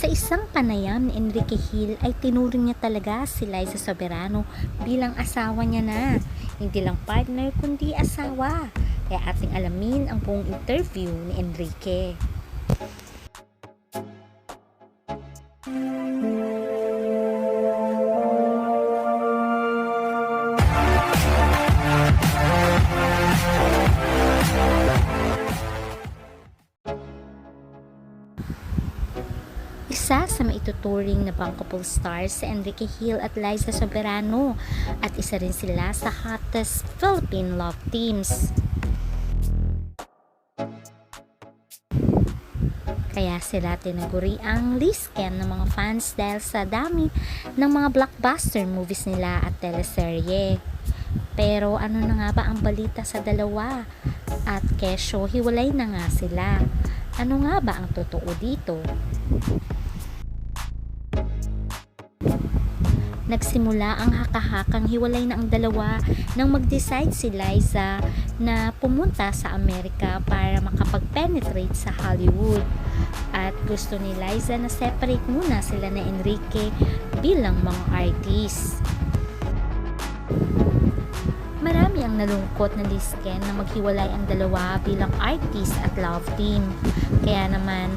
Sa isang panayam ni Enrique Hill ay tinuring niya talaga si Liza Soberano bilang asawa niya na. Hindi lang partner kundi asawa. Kaya ating alamin ang buong interview ni Enrique. Isa sa maituturing na bankable stars si Enrique Hill at Liza Soberano at isa rin sila sa hottest Philippine love teams. Kaya sila tinaguri ang lisken ng mga fans dahil sa dami ng mga blockbuster movies nila at teleserye. Pero ano na nga ba ang balita sa dalawa? At kesyo hiwalay na nga sila. Ano nga ba ang totoo dito? Nagsimula ang haka-hakang hiwalay na ang dalawa nang mag-decide si Liza na pumunta sa Amerika para makapag-penetrate sa Hollywood. At gusto ni Liza na separate muna sila na Enrique bilang mga artist. Marami ang nalungkot na lisken na maghiwalay ang dalawa bilang artist at love team. Kaya naman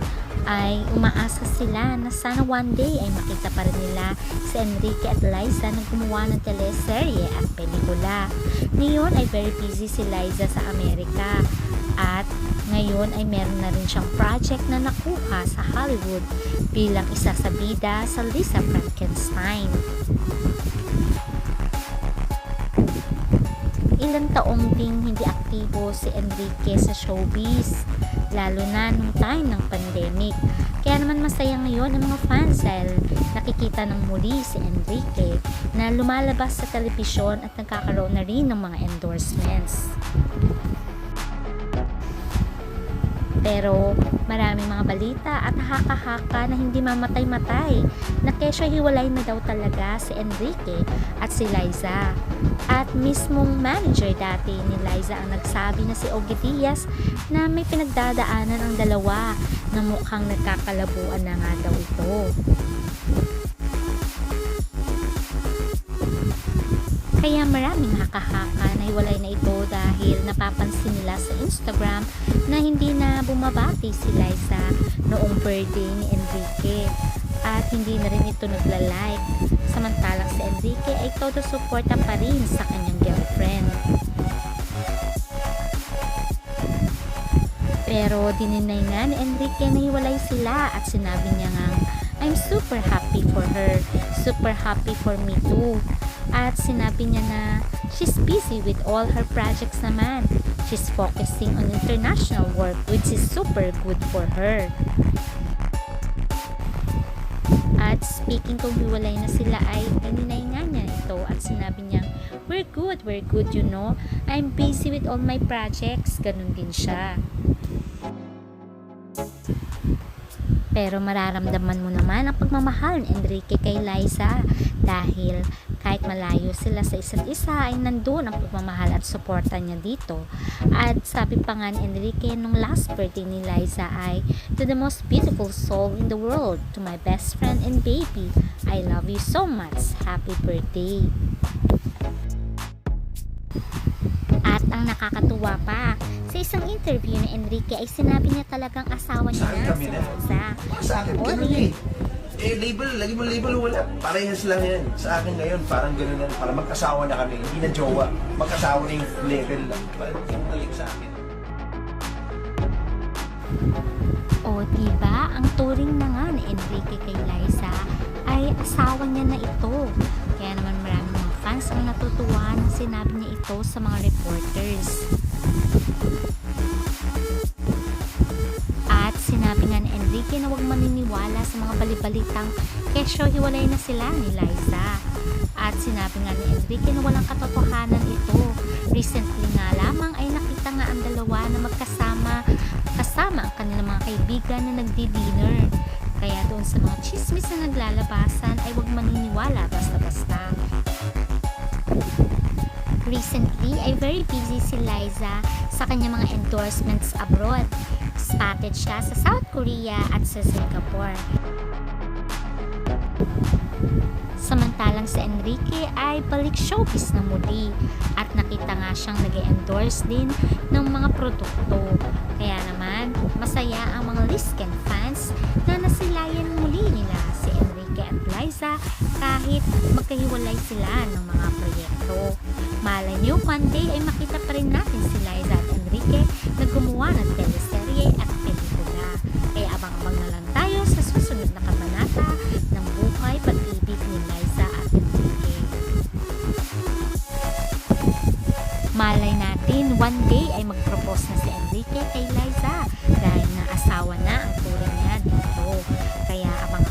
ay umaasa sila na sana one day ay makita pa rin nila si Enrique at Liza na gumawa ng teleserye at pelikula. Ngayon ay very busy si Liza sa Amerika at ngayon ay meron na rin siyang project na nakuha sa Hollywood bilang isa sa bida sa Lisa Frankenstein. ilang taong ding hindi aktibo si Enrique sa showbiz, lalo na nung time ng pandemic. Kaya naman masaya ngayon ang mga fans dahil nakikita ng muli si Enrique na lumalabas sa telebisyon at nagkakaroon na rin ng mga endorsements. Pero maraming mga balita at haka-haka na hindi mamatay-matay na kesyo hiwalay na daw talaga si Enrique at si Liza. At mismong manager dati ni Liza ang nagsabi na si Ogie Diaz na may pinagdadaanan ang dalawa na mukhang nagkakalabuan na nga daw ito. Kaya maraming haka-haka na hiwalay na ito dahil napapansin nila sa Instagram na hindi na bumabati si Liza noong birthday ni Enrique at hindi na rin ito nagla-like. Samantalang si Enrique ay todo suporta pa rin sa kanyang girlfriend. Pero dininay nga ni Enrique na hiwalay sila at sinabi niya nga, I'm super happy for her. Super happy for me too. At sinabi niya na she's busy with all her projects naman. She's focusing on international work which is super good for her. At speaking kung hiwalay na sila ay naninay nga niya ito at sinabi niya, We're good, we're good, you know. I'm busy with all my projects. Ganun din siya. Pero mararamdaman mo naman ang pagmamahal ni Enrique kay Liza dahil kahit malayo sila sa isa't isa ay nandun ang pagmamahal at suporta niya dito. At sabi pa nga ni Enrique nung last birthday ni Liza ay To the most beautiful soul in the world, to my best friend and baby, I love you so much. Happy birthday. At ang nakakatuwa pa, sa isang interview ni Enrique ay sinabi niya talagang asawa niya na si? Liza. Sa akin. Eh. Label, lagi mo label, wala. Parehas lang yan. Sa akin ngayon, parang ganun na. Parang magkasawa na kami, hindi na jowa. Magkasawa na yung level lang. Parang yung balik sa akin. O diba, ang turing na nga ni Enrique kay Liza ay asawa niya na ito. Kaya naman maraming mga fans ang natutuwa nang sinabi niya ito sa mga reporters. Enrique na huwag maniniwala sa mga balibalitang kesyo hiwalay na sila ni Liza. At sinabi nga ni Enrique na walang katotohanan ito. Recently nga lamang ay nakita nga ang dalawa na magkasama kasama ang kanilang mga kaibigan na nagdi-dinner. Kaya doon sa mga chismis na naglalabasan ay huwag maniniwala basta-basta. Recently ay very busy si Liza sa kanyang mga endorsements abroad. Spotted siya sa South Korea at sa Singapore. Samantalang si Enrique ay balik showbiz na muli at nakita nga siyang nag endorse din ng mga produkto. Kaya naman, masaya ang mga Lisken fans na nasilayan muli nila si Enrique at Liza kahit magkahiwalay sila ng mga proyekto. Malay niyo, one day ay makita pa One day ay mag-propose na si Enrique kay Liza dahil na asawa na ang tulad niya dito. Kaya ang mga